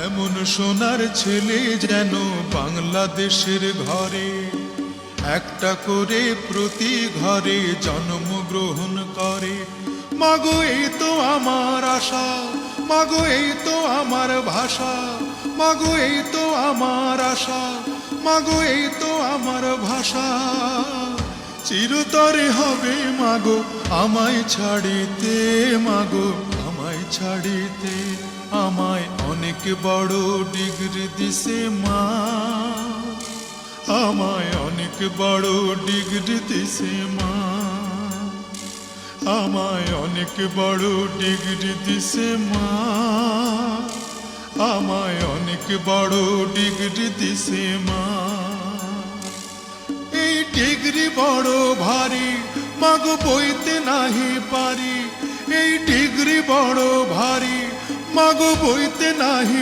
এমন সোনার ছেলে যেন বাংলাদেশের ঘরে, একটা করে প্রতি ঘরে জন্মগ্রহণ করে। মাগো, এই তো আমার আশা, মাগো, এই তো আমার ভাষা, মাগো, এই তো আমার আশা, মাগো, এই তো আমার ভাষা। চিরতরে হবে মাগো, আমায় ছাড়িতে মাগো। ছাড়িতে আমায় অনেক বড় ডিগ্রি দিছে মা। আমায় অনেক বড় ডিগ্রি দিছে মা। আমায় অনেক বড় ডিগ্রি দিছে মা। আমায় অনেক বড় ডিগ্রি দিছে মা। এই ডিগ্রি বড় ভারী, মাগ বইতে নাহি ডিগ্রি বড় ভারী মাগ বইতে নাহি